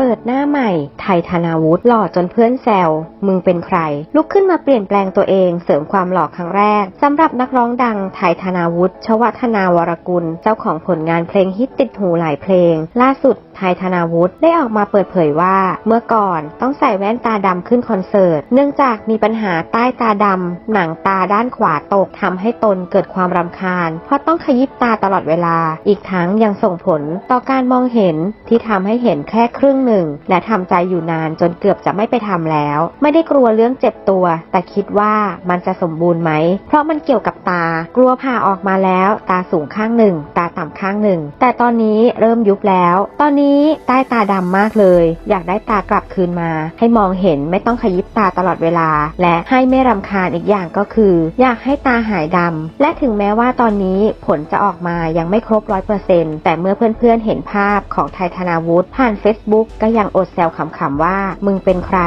เปิดหน้าใหม่ ไทยธนาวุฒิหล่อจนเพื่อนแซว มึงเป็นใคร ลุกขึ้นมาเปลี่ยนแปลงตัวเอง เสริมความหล่อครั้งแรกสำหรับนักร้องดัง ไทยธนาวุฒิชวัฒนาวรกุล เจ้าของผลงานเพลงฮิตติดหูหลายเพลง ล่าสุดไทยธนาวุฒิได้ออกมาเปิดเผยว่า เมื่อก่อนต้องใส่แว่นตาดำขึ้นคอนเสิร์ต เนื่องจากมีปัญหาใต้ตาดำหนังตาด้านขวาตกทำให้ตนเกิดความรำคาญ เพราะต้องขยิบตาตลอดเวลา อีกทั้งยังส่งผลต่อการมองเห็นที่ทำให้เห็นแค่ครึ่งหนึ่ง และทำใจอยู่นานจนเกือบจะไม่ไปทำแล้ว ไม่ได้กลัวเรื่องเจ็บตัว แต่คิดว่ามันจะสมบูรณ์ไหม เพราะมันเกี่ยวกับตา กลัวผ่าออกมาแล้ว ตาสูงข้างหนึ่ง ตาต่ำข้างหนึ่ง แต่ตอนนี้เริ่มยุบแล้ว ตอนนี้ใต้ตาดำมากเลย อยากได้ตากลับคืนมา ให้มองเห็นไม่ต้องขยิบตาตลอดเวลา และให้ไม่รำคาญอีกอย่างก็คือ อยากให้ตาหายดำ และถึงแม้ว่าตอนนี้ผลจะออกมายังไม่ครบร้อยเปอร์เซ็นต์แต่เมื่อเพื่อนๆเห็นภาพของไทยธนาวุฒิผ่าน Facebook ก็ยังอดแซวขำๆว่ามึงเป็นใคร